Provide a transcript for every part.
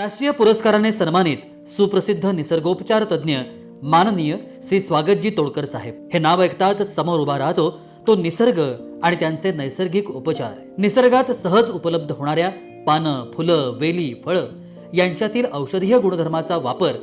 राष्ट्रीय पुरस्काराने सन्मानित सुप्रसिद्ध निसर्गोपचार तज्ज्ञ माननीय श्री स्वागतजी तोडकर साहेब. हे नाव ऐकताच समोर उभा राहतो तो निसर्ग आणि त्यांचे नैसर्गिक उपचार. निसर्गात सहज उपलब्ध होणाऱ्या पानं फुलं वेली फळं यांच्यातील औषधीय गुणधर्माचा वापर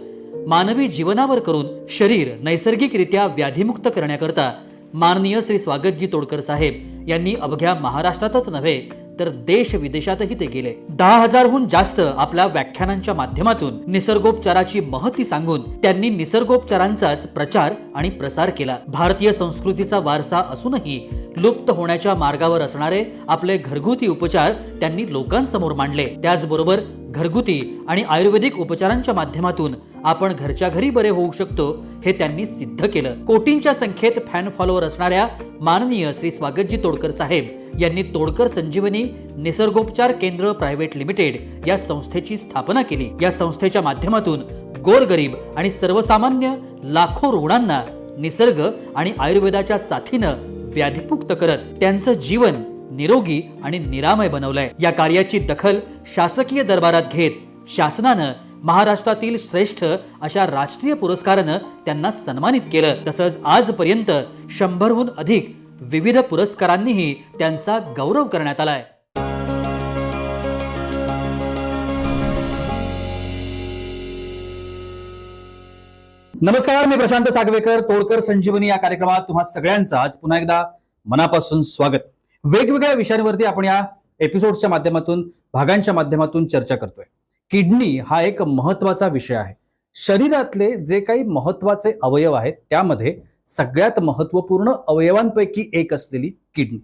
मानवी जीवनावर करून शरीर नैसर्गिकरित्या व्याधीमुक्त करण्याकरता माननीय श्री स्वागतजी तोडकर साहेब यांनी अवघ्या महाराष्ट्रातच नव्हे तर देश विदेशातही ते गेले. दहा हजारहून जास्त आपल्या व्याख्यानांच्या माध्यमातून निसर्गोपचाराची महती सांगून त्यांनी निसर्गोपचारांचाच प्रचार आणि प्रसार केला. भारतीय संस्कृतीचा वारसा असूनही लुप्त होण्याच्या मार्गावर असणारे आपले घरगुती उपचार त्यांनी लोकांसमोर मांडले. त्याचबरोबर घरगुती आणि आयुर्वेदिक उपचारांच्या माध्यमातून आपण घरच्या घरी बरे होऊ शकतो हे त्यांनी सिद्ध केलं. कोटींच्या संख्येत फॅन फॉलोअर असणाऱ्या माननीय श्री स्वागतजी तोडकर साहेब यांनी तोडकर संजीवनी निसर्गोपचार केंद्र प्रायव्हेट लिमिटेड या संस्थेची स्थापना केली. या संस्थेच्या माध्यमातून गोरगरीब आणि सर्वसामान्य लाखो रुग्णांना निसर्ग आणि आयुर्वेदाच्या साथीनं व्याधीमुक्त करत त्यांचं जीवन निरोगी आणि निरामय बनवलंय. या कार्याची दखल शासकीय दरबारात घेत शासनानं महाराष्ट्रातील श्रेष्ठ अशा राष्ट्रीय पुरस्कारानं त्यांना सन्मानित केलं. तसंच आजपर्यंत शंभरहून अधिक विविध पुरस्कारांनीही त्यांचा गौरव करण्यात आलाय. नमस्कार मी प्रशांत सागवेकर तोडकर संजीवनी या कार्यक्रमात तुम्हा सगळ्यांचं आज पुन्हा एकदा मनापासून स्वागत. वेगवेगळ्या विषयांवरती आपण या एपिसोडच्या माध्यमातून भागांच्या माध्यमातून चर्चा करतोय. किडनी हा एक महत्त्वाचा विषय आहे. शरीरातले जे काही महत्त्वाचे अवयव आहेत त्यामध्ये सगळ्यात महत्त्वपूर्ण अवयवांपैकी एक असलेली किडनी.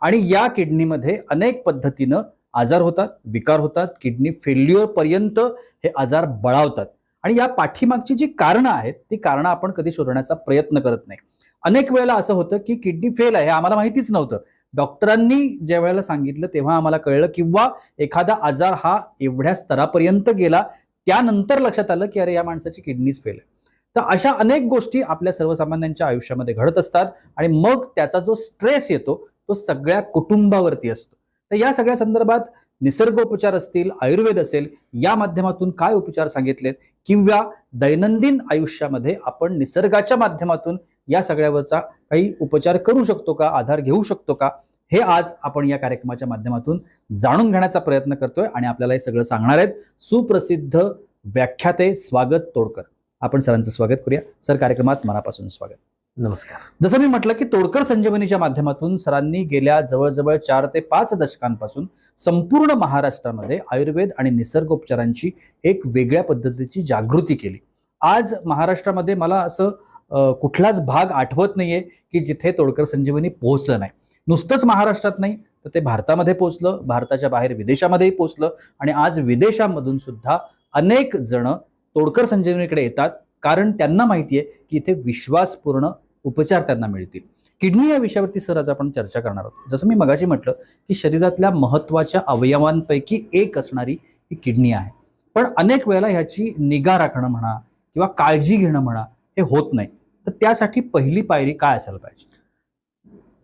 आणि या किडनीमध्ये अनेक पद्धतीनं आजार होतात विकार होतात किडनी फेल्युअर पर्यंत हे आजार बळावतात. आणि या पाठीमागची जी कारणं आहेत ती कारणं आपण कधी शोधण्याचा प्रयत्न करत नाही. अनेक वेळेला असं होतं की किडनी फेल आहे आम्हाला माहितीच नव्हतं. डॉक्टरांनी ज्या वेळेला सांगितलं तेव्हा आम्हाला कळलं किंवा एखादा आजार हा एवढ्या स्तरापर्यंत गेला त्यानंतर लक्षात आलं की अरे या माणसाची किडनीच फेल आहे. तर अशा अनेक गोष्टी आपल्या सर्वसामान्यांच्या आयुष्यामध्ये घडत असतात आणि मग त्याचा जो स्ट्रेस येतो तो सगळ्या कुटुंबावरती असतो. तर या सगळ्या संदर्भात निसर्गोपचार असतील आयुर्वेद असेल या माध्यमातून काय उपचार सांगितलेत? किंवा दैनंदिन आयुष्यामध्ये आपण निसर्गाच्या माध्यमातून या सगळ्यावरचा काही उपचार करू शकतो का? आधार घेऊ शकतो का? हे आज आपण या कार्यक्रमाच्या माध्यमातून जाणून घेण्याचा प्रयत्न करतोय आणि आपल्याला हे सगळं सांगणार आहेत. सुप्रसिद्ध व्याख्याते स्वागत तोडकर. आपण सरांचं स्वागत करूया. सर कार्यक्रमात मनापासून स्वागत. नमस्कार. जसं मी म्हटलं की तोडकर संजीवनीच्या माध्यमातून सरांनी गेल्या जवळजवळ चार ते पाच दशकांपासून संपूर्ण महाराष्ट्रामध्ये आयुर्वेद आणि निसर्गोपचारांची एक वेगळ्या पद्धतीची जागृती केली. आज महाराष्ट्रामध्ये मला असं कुठलाच भाग आठवत नाहीये की जिथे तोडकर संजीवनी पोहोचलं नाही. नुसतंच महाराष्ट्रात नाही तर ते भारतामध्ये पोहोचलं भारताच्या बाहेर विदेशामध्येही पोहोचलं आणि आज विदेशामधून सुद्धा अनेक जण तोडकर संजीवनीकडे येतात. कारण त्यांना माहिती आहे की इथे विश्वासपूर्ण उपचार त्यांना मिळतील. किडनी या विषयावरती सर आज आपण चर्चा करणार आहोत. जसं मी मगाशी म्हटलं की शरीरातल्या महत्त्वाच्या अवयवांपैकी एक असणारी ही किडनी आहे. पण अनेक वेळेला ह्याची निगा राखणं म्हणा किंवा काळजी घेणं म्हणा हे होत नाही. तर त्यासाठी पहिली पायरी काय असायला पाहिजे?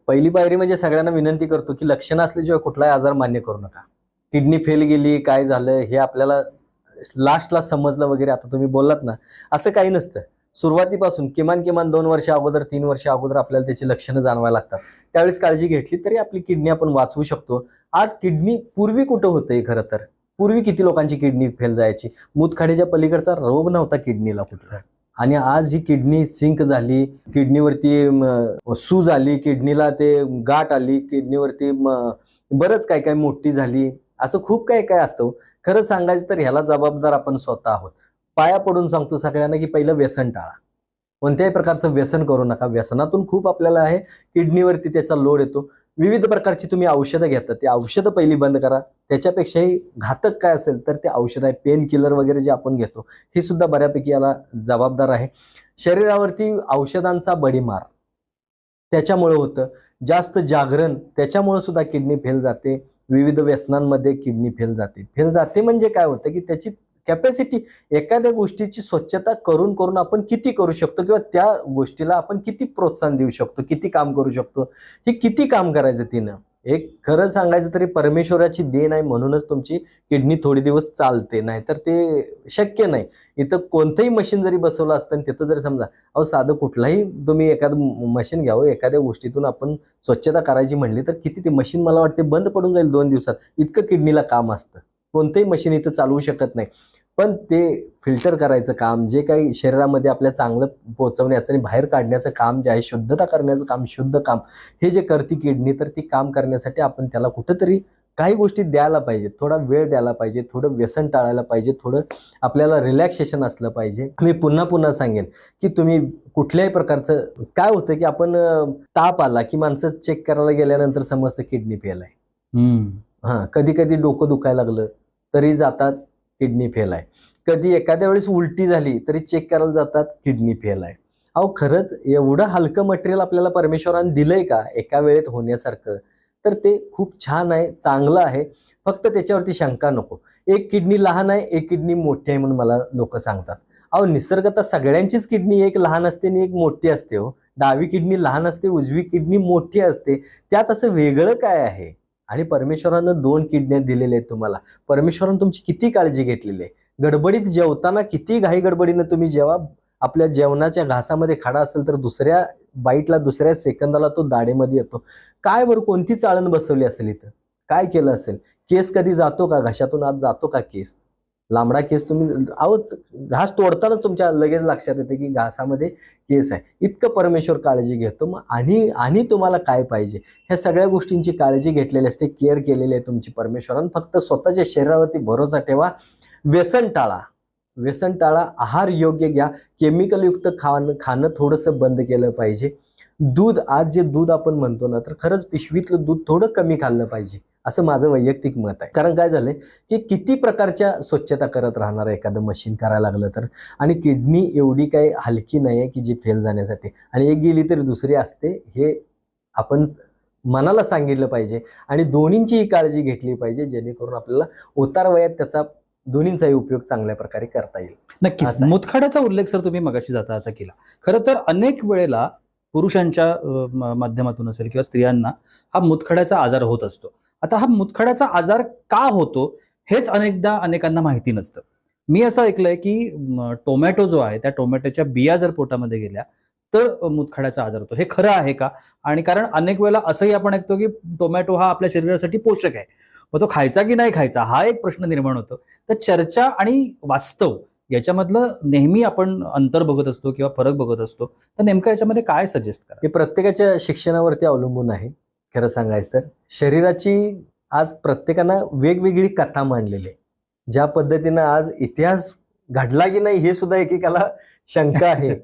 पहिली पायरी म्हणजे सगळ्यांना विनंती करतो की लक्षणं असल्याशिवाय कुठलाही आजार मान्य करू नका. किडनी फेल गेली काय झालं हे आपल्याला लास्टला समजलं वगैरे आता तुम्ही बोललात ना असं काही नसतं. सुरुवातीपासून किमान किमान दोन वर्ष अगोदर तीन वर्ष अगोदर आपल्याला त्याची लक्षणं जाणवायला लागतात. त्यावेळेस काळजी घेतली तरी आपली किडनी आपण वाचवू शकतो. आज किडनी पूर्वी कुठं होतंय खरं तर? पूर्वी किती लोकांची किडनी फेल जायची? मुतखाडीच्या पलीकडचा रोग नव्हता किडनीला कुठला. आणि आज ही किडनी सिंक झाली किडनीवरती सूज आली किडनीला ते गाठ आली किडनीवरती बरंच काय काय मोठी झाली असं खूप काय काय असतं हो. खरं सांगायचं तर ह्याला जबाबदार आपण स्वतः आहोत. पाया पडून सांगतो सगळ्यांना की पहिलं व्यसन टाळा. कोणत्याही प्रकारचं व्यसन करू नका. व्यसनातून खूप आपल्याला आहे किडनीवरती त्याचा लोड येतो. विविध प्रकारची तुम्ही औषधं घेता ते औषधं पहिली बंद करा. त्याच्यापेक्षाही घातक काय असेल तर ते औषध आहे. पेन किलर वगैरे जे आपण घेतो हे सुद्धा बऱ्यापैकी याला जबाबदार आहे. शरीरावरती औषधांचा बडीमार. त्याच्यामुळं होतं. जास्त जागरण त्याच्यामुळं सुद्धा किडनी फेल जाते. विविध व्यसनांमध्ये किडनी फेल जाते. फेल जाते म्हणजे काय होतं की त्याची कॅपॅसिटी एखाद्या गोष्टीची स्वच्छता करून करून आपण किती करू शकतो किंवा त्या गोष्टीला आपण किती प्रोत्साहन देऊ शकतो किती काम करू शकतो हे किती काम करायचं तिनं? एक खरं सांगायचं तरी परमेश्वराची देण आहे म्हणूनच तुमची किडनी थोडे दिवस चालते नाहीतर ते शक्य नाही. इथं कोणतंही मशीन जरी बसवलं असतं आणि तिथं जरी समजा अहो साधं कुठलाही तुम्ही एखादं मशीन घ्यावं एखाद्या गोष्टीतून आपण स्वच्छता करायची म्हणली तर किती ते मशीन मला वाटते बंद पडून जाईल दोन दिवसात. इतकं किडनीला काम असतं. कोणतंही मशीन इथं चालवू शकत नाही. पण ते फिल्टर करायचं काम जे काही शरीरामध्ये आपल्या चांगलं पोचवण्याचं आणि बाहेर काढण्याचं काम जे आहे शुद्धता करण्याचं काम शुद्ध काम हे जे करते किडनी तर ती काम करण्यासाठी आपण त्याला कुठंतरी काही गोष्टी द्यायला पाहिजे थोडा वेळ द्यायला पाहिजे थोडं व्यसन टाळायला पाहिजे थोडं आपल्याला रिलॅक्सेशन असलं पाहिजे. मी पुन्हा पुन्हा सांगेन की तुम्ही कुठल्याही प्रकारचं काय होतं की आपण ताप आला की माणसं चेक करायला गेल्यानंतर समजतं किडनी फेल आहे. हां कधी कधी डोकं दुखायला लागलं तरी जातात किडनी फेल आहे. कधी एखाद्या वेळेस उलटी झाली तरी चेक करायला जातात किडनी फेल आहे. अहो खरंच एवढं हलकं मटेरियल आपल्याला परमेश्वराने दिलंय का? एका वेळेत होण्यासारखं. तर ते खूप छान आहे चांगलं आहे. फक्त त्याच्यावरती शंका नको. एक किडनी लहान आहे एक किडनी मोठी आहे म्हणून मला लोक सांगतात. अहो निसर्गता सगळ्यांचीच किडनी एक लहान असते आणि एक मोठी असते हो. डावी किडनी लहान असते उजवी किडनी मोठी असते. त्यात असं वेगळं काय आहे? आणि परमेश्वरानं दोन किडन्या दिलेल्या आहेत तुम्हाला. परमेश्वरानं तुमची किती काळजी घेतलेली आहे? गडबडीत जेवताना किती घाई गडबडीनं तुम्ही जेव्हा आपल्या जेवणाच्या घासामध्ये खडा असेल तर दुसऱ्या बाईटला दुसऱ्या सेकंदाला तो दाढेमध्ये येतो. काय बरं कोणती चाळण बसवली असेल इथं? काय केलं असेल? केस कधी जातो का? घशातून आत जातो का केस? लांबडा केस तुम्ही अहोच घास तोडतानाच तुमच्या लगेच लक्षात येते की घासामध्ये केस आहे. इतकं परमेश्वर काळजी घेतो. मग आणि आणि तुम्हाला काय पाहिजे? ह्या सगळ्या गोष्टींची काळजी घेतलेली असते केअर केलेली आहे तुमची परमेश्वरानं फक्त स्वतःच्या शरीरावरती भरोसा ठेवा. व्यसन टाळा. व्यसन टाळा. आहार योग्य घ्या. केमिकलयुक्त खाणं खाणं थोडंसं बंद केलं पाहिजे. दूध आज जे दूध आपण म्हणतो ना तर खरंच पिशवीतलं दूध थोडं कमी खाल्लं पाहिजे. असं माझं वैयक्तिक मत आहे. कारण काय झालंय की किती प्रकारच्या स्वच्छता करत राहणार आहे एखादं मशीन करायला लागलं तर आणि किडनी एवढी काही हलकी नाही आहे की जी फेल जाण्यासाठी. आणि एक गेली तरी दुसरी असते हे आपण मनाला सांगितलं पाहिजे आणि दोन्हींचीही काळजी घेतली पाहिजे जेणेकरून आपल्याला उतार वयात त्याचा दोन्हींचाही उपयोग चांगल्या प्रकारे करता येईल. नक्कीच. मुतखड्याचा उल्लेख सर तुम्ही मगाशी जाता आता केला. खरं तर अनेक वेळेला पुरुषांच्या माध्यमातून असेल किंवा स्त्रियांना हा मुतखड्याचा आजार होत असतो. आता हा मुतखड्याचा आजार का होतो हेच अनेकदा अनेकांना माहिती नसतं. मी असं ऐकलंय की टोमॅटो जो आहे त्या टोमॅटोच्या बिया जर पोटामध्ये गेल्या तर मुतखड्याचा आजार होतो. हे खरं आहे का? आणि कारण अनेक वेळेला असंही आपण ऐकतो की टोमॅटो हा आपल्या शरीरासाठी पोषक आहे. मग तो खायचा की नाही खायचा हा एक प्रश्न निर्माण होतो. तर चर्चा आणि वास्तव याच्यामधलं नेहमी आपण अंतर बघत असतो किंवा फरक बघत असतो. तर नेमकं याच्यामध्ये काय सजेस्ट करा? हे प्रत्येकाच्या शिक्षणावरती अवलंबून आहे. खरं सांगायचं तर शरीराची आज प्रत्येकानं वेगवेगळी कथा मांडलेली आहे. ज्या पद्धतीनं आज इतिहास घडला की नाही हे सुद्धा एकेकाला शंका आहे.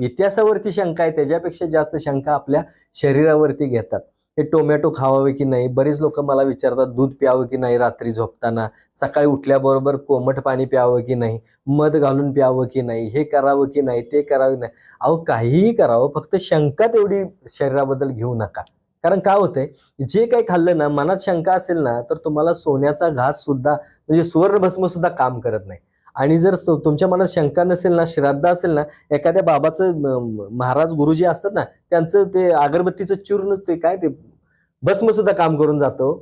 इतिहासावरती शंका आहे त्याच्यापेक्षा जास्त शंका आपल्या शरीरावरती घेतात. हे टोमॅटो खावावे की नाही? बरेच लोक मला विचारतात दूध प्यावं की नाही रात्री झोपताना? सकाळी उठल्याबरोबर कोमट पाणी प्यावं की नाही? मध घालून प्यावं की नाही? हे करावं की नाही? ते करावं नाही? अहो काहीही करावं फक्त शंका तेवढी शरीराबद्दल घेऊ नका. कारण काय होतंय जे काही खाल्लं ना मनात शंका असेल ना तर तुम्हाला सोन्याचा घास सुद्धा म्हणजे सुवर्णभस्म सुद्धा काम करत नाही. आणि जर तुमच्या मनात शंका नसेल ना श्रद्धा असेल ना एखाद्या बाबाचं महाराज गुरुजी असतात ना त्यांचं ते अगरबत्तीचं चूर्ण ते काय ते भस्म सुद्धा काम करून जातो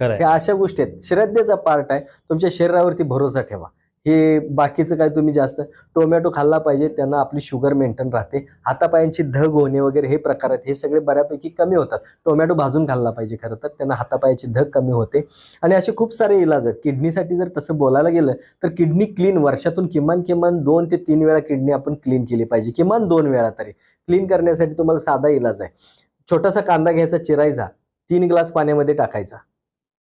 हे. अशा गोष्टी आहेत. श्रद्धेचा पार्ट आहे. तुमच्या शरीरावरती भरोसा ठेवा. हे बाकीचं काय तुम्ही जास्त टोमॅटो खाल्ला पाहिजे त्यांना आपली शुगर मेंटेन राहते. हातापायांची धग होणे वगैरे हे प्रकार आहेत हे सगळे बऱ्यापैकी कमी होतात. टोमॅटो भाजून खाल्ला पाहिजे खरं तर त्यांना हातापायाची धग कमी होते. आणि असे खूप सारे इलाज आहेत. किडनीसाठी जर तसं बोलायला गेलं तर किडनी क्लीन वर्षातून किमान किमान दोन ते तीन वेळा किडनी आपण क्लीन केली पाहिजे. किमान दोन वेळा तरी. क्लीन करण्यासाठी तुम्हाला साधा इलाज आहे. छोटासा कांदा घ्यायचा चिरायचा. तीन ग्लास पाण्यामध्ये टाकायचा.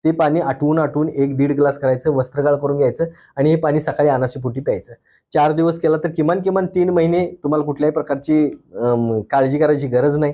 ते पाणी आटवून आटवून एक दीड ग्लास करायचं वस्त्रगाळ करून घ्यायचं आणि हे पाणी सकाळी अनाशीपोटी प्यायचं. चार दिवस केला तर किमान किमान तीन महिने तुम्हाला कुठल्याही प्रकारची काळजी करायची गरज नाही.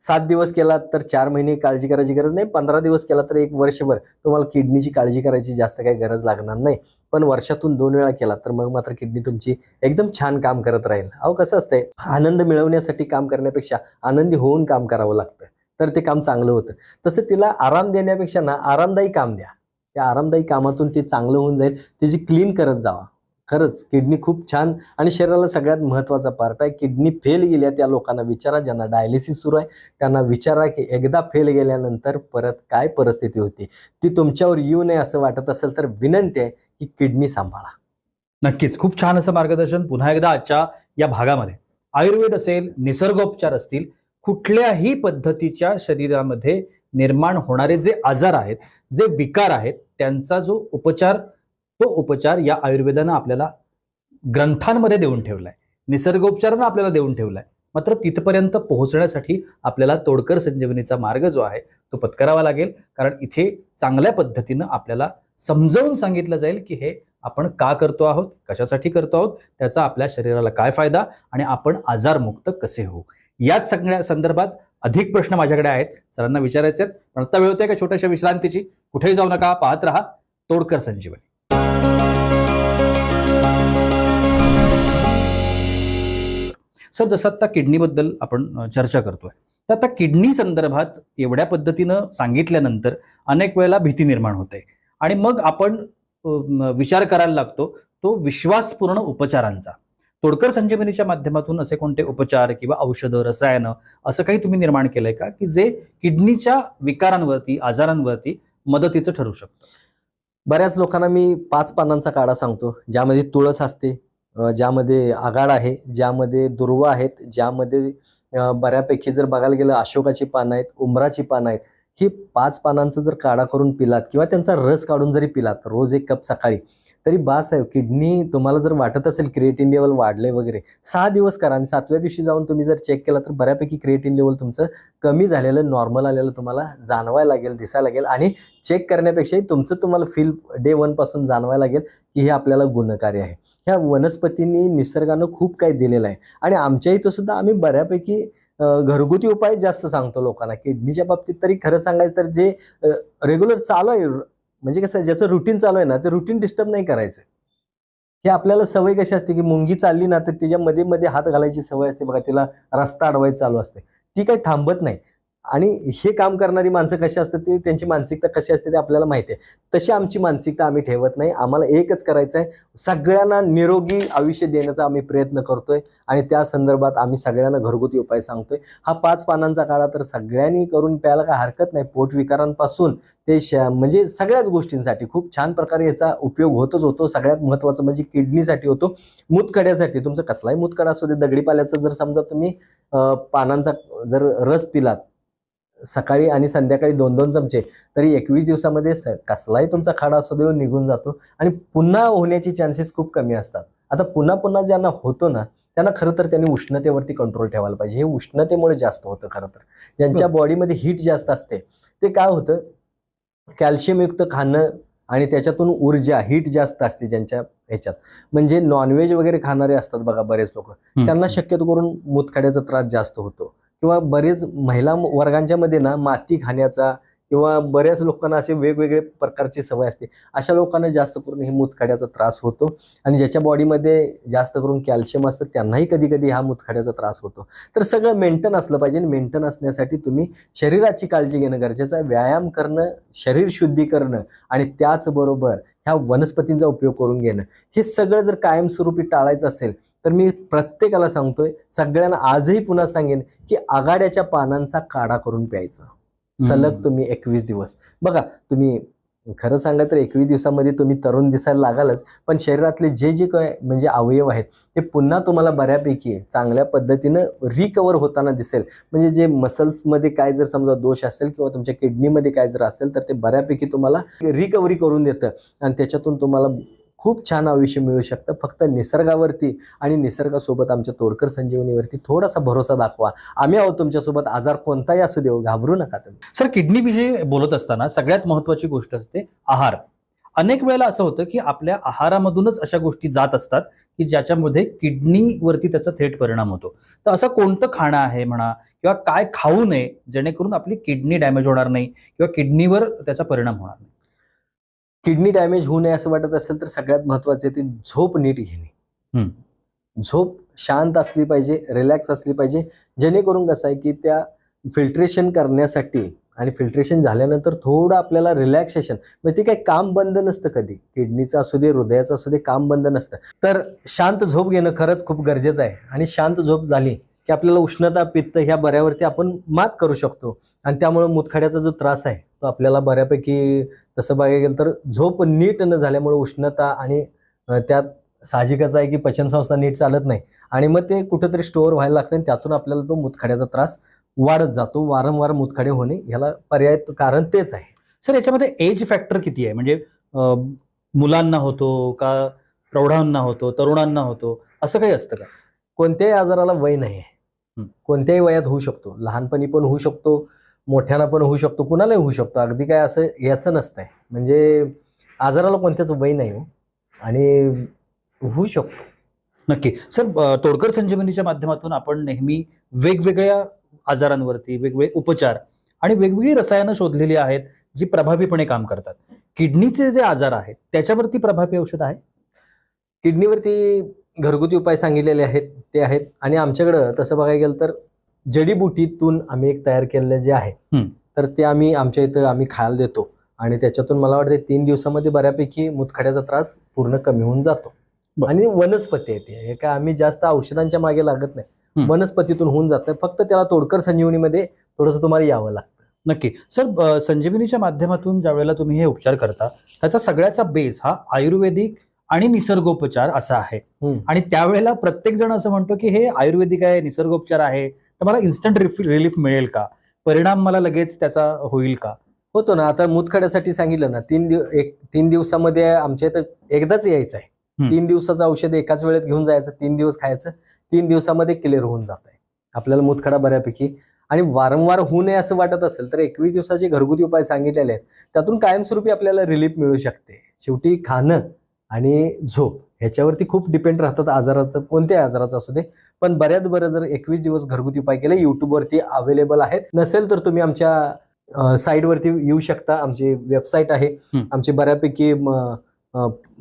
सात दिवस केला तर चार महिने काळजी करायची गरज नाही. पंधरा दिवस केला तर एक वर्षभर तुम्हाला किडनीची काळजी करायची जास्त काही गरज लागणार नाही. पण वर्षातून दोन वेळा केला तर मग मात्र किडनी तुमची एकदम छान काम करत राहील. अहो कसं असतंय? आनंद मिळवण्यासाठी काम करण्यापेक्षा आनंदी होऊन काम करावं लागतं. तर ते काम चांगलं होतं. तसं तिला आराम देण्यापेक्षा ना आरामदायी काम द्या. त्या आरामदायी कामातून ते चांगलं होऊन जाईल. त्याची क्लीन करत जावा. खरंच किडनी खूप छान आणि शरीराला सगळ्यात महत्त्वाचा पार्ट आहे. किडनी फेल गेल्या त्या लोकांना विचारा. ज्यांना डायलिसिस सुरू आहे त्यांना विचारा की एकदा फेल गेल्यानंतर परत काय परिस्थिती होती? ती तुमच्यावर येऊ नये असं वाटत असेल तर विनंती आहे की किडनी सांभाळा. नक्कीच. खूप छान असं मार्गदर्शन. पुन्हा एकदा आजच्या या भागामध्ये. आयुर्वेद असेल निसर्गोपचार असतील कुठल्याही पद्धतीच्या शरीरामध्ये निर्माण होणारे जे आजार आहेत जे विकार आहेत त्यांचा जो उपचार तो उपचार या आयुर्वेदानं आपल्याला ग्रंथांमध्ये देऊन ठेवलाय. निसर्गोपचारानं आपल्याला देऊन ठेवलाय. मात्र तिथपर्यंत पोहोचण्यासाठी आपल्याला तोडकर संजीवनीचा मार्ग जो आहे तो पत्करावा लागेल. कारण इथे चांगल्या पद्धतीनं आपल्याला समजावून सांगितलं जाईल की हे आपण का करतो आहोत कशासाठी करतो आहोत त्याचा आपल्या शरीराला काय फायदा आणि आपण आजारमुक्त कसे होऊ. याच सगळ्या संदर्भात अधिक प्रश्न माझ्याकडे आहेत. सरांना विचारायचे आहेत. पण आता वेळ होते का छोट्याशा विश्रांतीची? कुठेही जाऊ नका पाहत राहा. तोडकर संजीवनी. सर जसं आता किडनीबद्दल आपण चर्चा करतोय तर आता किडनी संदर्भात एवढ्या पद्धतीनं सांगितल्यानंतर अनेक वेळेला भीती निर्माण होते. आणि मग आपण विचार करायला लागतो तो विश्वासपूर्ण उपचारांचा. तोडकर संजीवनीच्या माध्यमातून असे कोणते उपचार किंवा औषधं रसायनं असं काही तुम्ही निर्माण केलंय का? की जे किडनीच्या विकारांवरती आजारांवरती मदतीचं ठरू शकतं? बऱ्याच लोकांना मी पाच पानांचा काढा सांगतो. ज्यामध्ये तुळस असते ज्यामध्ये आगाड आहे ज्यामध्ये दुर्वा आहेत ज्यामध्ये बऱ्यापैकी जर बघायला गेलं अशोकाची पानं आहेत उमराची पानं आहेत ही पाच पानांचा जर काढा करून पिलात किंवा त्यांचा रस काढून जरी पिलात रोज एक कप सकाळी तरी बासाहेब किडनी तुम्हाला जर वाटत असेल क्रिएटिन लेवल वाढले वगैरे सहा दिवस करा आणि सातव्या दिवशी जाऊन तुम्ही जर चेक केला तर बऱ्यापैकी क्रिएटिन लेवल तुमचं कमी झालेलं नॉर्मल आलेलं तुम्हाला जाणवायला लागेल दिसायला लागेल आणि चेक करण्यापेक्षाही तुमचं तुम्हाला फील डे वनपासून जाणवायला लागेल की हे आपल्याला गुणकारी आहे. ह्या वनस्पतींनी निसर्गानं खूप काही दिलेलं आहे आणि आमच्या इथं सुद्धा आम्ही बऱ्यापैकी घरगुती उपाय जास्त सांगतो लोकांना. किडनीच्या बाबतीत तरी खरं सांगायचं तर जे रेग्युलर चालू आहे म्हणजे कसं आहे, ज्याचं रुटीन चालू आहे ना ते रुटीन डिस्टर्ब नाही करायचं. हे आपल्याला सवय कशी असते की मुंगी चालली ना तर तिच्या मध्ये मध्ये हात घालायची सवय असते बघा तिला रस्ता अडवायची चालू असते. ती काही थांबत नाही. आणि हे काम करणारी माणसं कशी असतात ते? त्यांची मानसिकता कशी असते ते आपल्याला माहिती आहे. तशी आमची मानसिकता आम्ही ठेवत नाही. आम्हाला एकच करायचं आहे. सगळ्यांना निरोगी आयुष्य देण्याचा आम्ही प्रयत्न करतोय आणि त्या संदर्भात आम्ही सगळ्यांना घरगुती उपाय सांगतोय. हा पाच पानांचा काळा तर सगळ्यांनी करून प्यायला काय हरकत नाही. पोटविकारांपासून ते श म्हणजे सगळ्याच गोष्टींसाठी खूप छान प्रकारे याचा उपयोग होतच होतो. सगळ्यात महत्त्वाचं म्हणजे किडनीसाठी होतो. मूतखड्यासाठी. तुमचं कसलाही मूतखडा असू दे दगडी पाल्याचा जर समजा तुम्ही पानांचा जर रस पिलात सकाळी आणि संध्याकाळी दोन दोन चमचे तरी एकवीस दिवसामध्ये स कसलाही तुमचा खाडा असू दे निघून जातो आणि पुन्हा होण्याची चान्सेस खूप कमी असतात. आता पुन्हा पुन्हा ज्यांना होतो ना त्यांना खरं तर त्यांनी उष्णतेवरती कंट्रोल ठेवायला पाहिजे. हे उष्णतेमुळे जास्त होतं खरं तर. ज्यांच्या बॉडीमध्ये हीट जास्त असते ते काय होतं? कॅल्शियमयुक्त खाणं आणि त्याच्यातून ऊर्जा हीट जास्त असते ज्यांच्या ह्याच्यात. म्हणजे नॉनव्हेज वगैरे खाणारे असतात बघा बरेच लोक. त्यांना शक्यतो करून मूतखड्याचा त्रास जास्त होतो. किंवा बरेच महिला वर्गांच्या मध्ये ना माती खाण्याचा किंवा बऱ्याच लोकांना असे वेगवेगळे प्रकारची सवय असते. अशा लोकांना जास्त करून हे मुतखड्याचा त्रास होतो आणि ज्याच्या बॉडीमध्ये जास्त करून कॅल्शियम असतं त्यांनाही कधी कधी हा मुतखड्याचा त्रास होतो. तर सगळं मेंटेन असलं पाहिजे मेंटेन असण्यासाठी तुम्ही शरीराची काळजी घेणं गरजेचं आहे. व्यायाम करणं शरीर शुद्धी करणं आणि त्याचबरोबर ह्या वनस्पतींचा उपयोग करून घेणं. हे सगळं जर कायमस्वरूपी टाळायचं असेल तर मी प्रत्येकाला सांगतोय सगळ्यांना आजही पुन्हा सांगेन की आघाड्याच्या पानांचा काढा करून प्यायचं. सलग. तुम्ही एकवीस दिवस. बघा तुम्ही खरं सांगा तर एकवीस दिवसामध्ये तुम्ही तरुण दिसायला लागालच पण शरीरातले जे जे काय म्हणजे अवयव आहेत ते पुन्हा तुम्हाला बऱ्यापैकी चांगल्या पद्धतीनं रिकवर होताना दिसेल. म्हणजे जे मसल्समध्ये काय जर समजा दोष असेल किंवा तुमच्या किडनीमध्ये काय जर असेल तर ते बऱ्यापैकी तुम्हाला रिकव्हरी करून देतं. आणि त्याच्यातून तुम्हाला खूप छान आयुष्य मिळू शकतं. फक्त निसर्गावरती आणि निसर्गासोबत आमच्या तोडकर संजीवनीवरती थोडासा भरोसा दाखवा. आम्ही आहोत तुमच्यासोबत. आजार कोणताही असू देऊ घाबरू नका तुम्ही. सर किडनीविषयी बोलत असताना सगळ्यात महत्वाची गोष्ट असते आहार. अनेक वेळेला असं होतं की आपल्या आहारामधूनच अशा गोष्टी जात असतात की ज्याच्यामध्ये किडनीवरती त्याचा थेट परिणाम होतो. तर असं कोणतं खाणं आहे म्हणा किंवा काय खाऊ नये जेणेकरून आपली किडनी डॅमेज होणार नाही किंवा किडनीवर त्याचा परिणाम होणार नाही? किडनी डॅमेज होऊ नये असं वाटत असेल तर सगळ्यात महत्त्वाचे ते झोप नीट घेणे. झोप शांत असली पाहिजे रिलॅक्स असली पाहिजे. जेणेकरून कसं आहे की त्या फिल्ट्रेशन करण्यासाठी आणि फिल्ट्रेशन झाल्यानंतर थोडं आपल्याला रिलॅक्सेशन म्हणजे ते काही काम बंद नसतं कधी. किडनीचं असू दे हृदयाचं असू दे काम बंद नसतं. तर शांत झोप घेणं खरंच खूप गरजेचं आहे. आणि शांत झोप झाली की आपल्याला उष्णता पित्त ह्या बऱ्यावरती आपण मात करू शकतो. आणि त्यामुळे मुतखड्याचा जो त्रास आहे तो आपल्याला बऱ्यापैकी तसं बघायला गेलं तर झोप नीट न झाल्यामुळे उष्णता आणि त्यात साहजिकच आहे की पचनसंस्था नीट चालत नाही. आणि मग ते कुठंतरी स्टोअर व्हायला लागतं आणि त्यातून आपल्याला तो मुतखड्याचा त्रास वाढत जातो. वारंवार मुतखडे होणे ह्याला पर्याय कारण तेच आहे. सर याच्यामध्ये एज फॅक्टर किती आहे? म्हणजे मुलांना होतो का प्रौढांना होतो तरुणांना होतो असं काही असतं का? कोणत्याही आजाराला वय नाही आहे. कोणत्याही वयात होऊ शकतो. लहानपणी पण होऊ शकतो मोठ्यानं पण होऊ शकतो कुणालाही होऊ शकतो. अगदी काय असं याचं नसतंय. म्हणजे आजाराला कोणत्याच वय नाही हो. आणि होऊ शकतो. नक्की. सर तोडकर संजीवनीच्या माध्यमातून आपण नेहमी वेगवेगळ्या आजारांवरती वेगवेगळे उपचार आणि वेगवेगळी रसायनं शोधलेली आहेत जी प्रभावीपणे काम करतात. किडनीचे जे आजार आहेत त्याच्यावरती प्रभावी औषध आहे? किडनीवरती घरगुती उपाय सांगितलेले आहेत ते आहेत. आणि आमच्याकडं तसं बघायला गेलं तर जडीबुटीतून आम्ही एक तयार केलेलं जे आहे. तर ते आम्ही आमच्या इथं आम्ही खायला देतो. आणि त्याच्यातून मला वाटतं तीन दिवसामध्ये बऱ्यापैकी मुतखड्याचा त्रास पूर्ण कमी होऊन जातो. आणि वनस्पती आहे ते. हे काय आम्ही जास्त औषधांच्या मागे लागत नाही. वनस्पतीतून होऊन जातं फक्त त्याला तोडकर संजीवनीमध्ये थोडंसं तुम्हाला यावं लागतं. नक्की. सर संजीवनीच्या माध्यमातून ज्या वेळेला तुम्ही हे उपचार करता त्याचा सगळ्याचा बेस हा आयुर्वेदिक आणि निसर्गोपचार असा आहे. आणि त्यावेळेला प्रत्येक जण असं म्हणतो की हे आयुर्वेदिक आहे निसर्गोपचार आहे तर मला इन्स्टंट रिलीफ मिळेल का? परिणाम मला लगेच त्याचा होईल का? होतो ना. आता मुतखड्यासाठी सांगितलं ना तीन दिव एक तीन दिवसामध्ये आमच्या इथं एकदाच यायचं आहे. तीन दिवसाचं औषध एकाच वेळेत घेऊन जायचं तीन दिवस खायचं तीन दिवसामध्ये क्लिअर होऊन जात आहे. आपल्याला मुतखडा बऱ्यापैकी. आणि वारंवार होऊ नये असं वाटत असेल तर एकवीस दिवसाचे घरगुती उपाय सांगितलेले आहेत. त्यातून कायमस्वरूपी आपल्याला रिलीफ मिळू शकते. शेवटी खाणं आणि झोप ह्याच्यावरती खूप डिपेंड राहतात आजाराचं कोणत्याही आजाराचं असू दे. पण बऱ्याच बरं जर एकवीस दिवस घरगुती उपाय केले युट्यूबवरती अवेलेबल आहेत. नसेल तर तुम्ही आमच्या अ, साईटवरती येऊ शकता. आमची वेबसाईट आहे. आमचे बऱ्यापैकी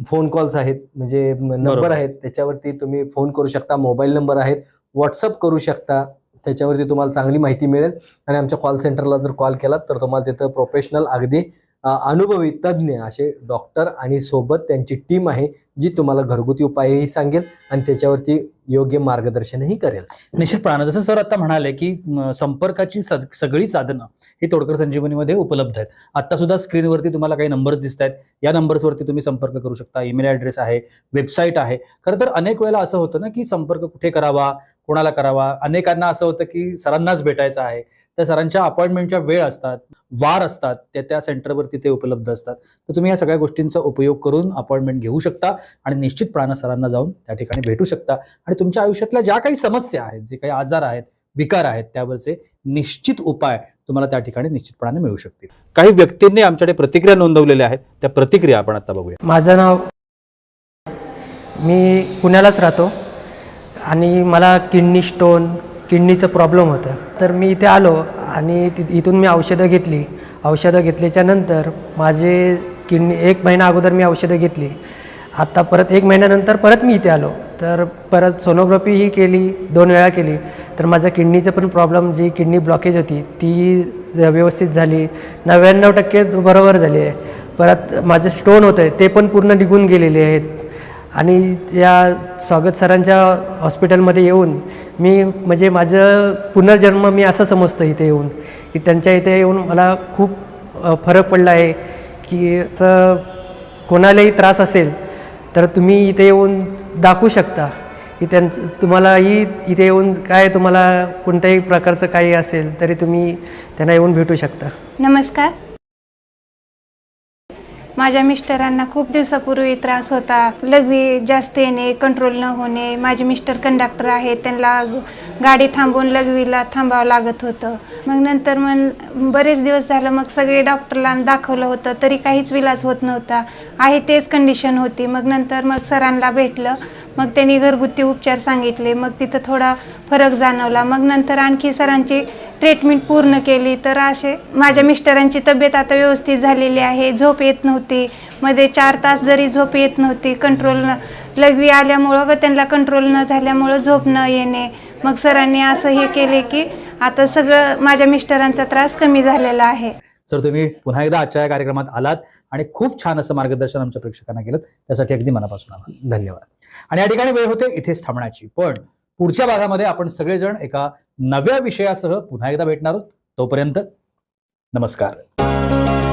फोन कॉल्स आहेत. म्हणजे नंबर. आहेत. त्याच्यावरती तुम्ही फोन करू शकता. मोबाईल नंबर आहेत. व्हॉट्सअप करू शकता. त्याच्यावरती तुम्हाला चांगली माहिती मिळेल. आणि आमच्या कॉल सेंटरला जर कॉल केलात तर तुम्हाला तिथं प्रोफेशनल अगदी अनुभवी तज्ज्ञ असे डॉक्टर आणि सोबत त्यांची टीम आहे जी तुम्हाला घरगुती उपायही सांगेल आणि त्याच्यावरती योग्य मार्गदर्शनही करेल. निश्चितपणानं जसं सर आता म्हणाले की संपर्काची सगळी साधनं ही तोडकर संजीवनीमध्ये उपलब्ध आहेत. आता सुद्धा स्क्रीनवरती तुम्हाला काही नंबर्स दिसत आहेत. या नंबर्सवरती तुम्ही संपर्क करू शकता. ईमेल ॲड्रेस आहे वेबसाईट आहे. खरं तर अनेक वेळेला असं होतं ना की संपर्क कुठे करावा कोणाला करावा? अनेकांना असं होतं की सरांनाच भेटायचं आहे. त्या सरांच्या अपॉइंटमेंटच्या वेळ असतात वार असतात त्या त्या सेंटरवरती ते उपलब्ध असतात. तर तुम्ही या सगळ्या गोष्टींचा उपयोग करून अपॉइंटमेंट घेऊ शकता आणि निश्चितपणानं सरांना जाऊन त्या ठिकाणी भेटू शकता. आणि तुमच्या आयुष्यातल्या ज्या काही समस्या आहेत जे काही आजार आहेत विकार आहेत त्यावरचे निश्चित उपाय तुम्हाला त्या ठिकाणी निश्चितपणाने मिळू शकतील. काही व्यक्तींनी आमच्याकडे प्रतिक्रिया नोंदवलेल्या आहेत. त्या प्रतिक्रिया आपण आता बघूया. माझं नाव मी पुण्यालाच राहतो आणि मला किडनी स्टोन किडनीचं प्रॉब्लेम होतं. तर मी इथे आलो आणि इथून मी औषधं घेतली. औषधं घेतल्याच्या नंतर माझे किडनी एक महिना अगोदर मी औषधं घेतली. आत्ता परत एक महिन्यानंतर परत मी इथे आलो. तर परत सोनोग्राफी ही केली दोन वेळा केली. तर माझा किडनीचं पण प्रॉब्लेम जी किडनी ब्लॉकेज होती ती व्यवस्थित झाली. नव्याण्णव टक्के बरोबर झाली आहे. परत माझे स्टोन होते ते पण पूर्ण निघून गेलेले आहेत. आणि या स्वागत सरांच्या हॉस्पिटलमध्ये येऊन मी म्हणजे माझं पुनर्जन्म मी असं समजतो इथे येऊन की त्यांच्या इथे येऊन मला खूप फरक पडला आहे की कोणालाही त्रास असेल तर तुम्ही इथे येऊन दाखवू शकता की त्यांचं तुम्हालाही इथे येऊन काय तुम्हाला कोणत्याही प्रकारचं काही असेल तरी तुम्ही त्यांना येऊन भेटू शकता. नमस्कार. माझ्या मिस्टरांना खूप दिवसापूर्वी त्रास होता. लघवी जास्त येणे कंट्रोल न होणे. माझे मिस्टर कंडक्टर आहेत. त्यांना गाडी थांबवून लघवीला थांबावं लागत होतं. मग नंतर मग बरेच दिवस झालं मग सगळे डॉक्टरला दाखवलं होतं तरी काहीच विलाज होत नव्हता. आहे तेच कंडिशन होती. मग नंतर मग सरांना भेटलं. मग त्यांनी घरगुती उपचार सांगितले. मग तिथं थोडा फरक जाणवला. मग नंतर आणखी सरांची ट्रीटमेंट पूर्ण केली. तर असे माझ्या मिस्टरांची तब्येत आता व्यवस्थित झालेली आहे. झोप येत नव्हती. मध्ये चार तास जरी झोप येत नव्हती कंट्रोल न लघवी आल्यामुळं व त्यांना कंट्रोल न झाल्यामुळं झोप न येणे. मग सरांनी असं हे केले की आता सगळं माझ्या मिस्टरांचा त्रास कमी झालेला आहे. सर तुम्ही पुन्हा एकदा आजच्या या कार्यक्रमात आलात आणि खूप छान असं मार्गदर्शन आमच्या प्रेक्षकांना केलं त्यासाठी अगदी मनापासून आभार. धन्यवाद. आणि या ठिकाणी वेळ होते इथेच थांबण्याची. पण पुढच्या भागामध्ये आपण सगळेजण एका नव्या विषयासह पुन्हा एकदा भेटणार आहोत. तोपर्यंत नमस्कार.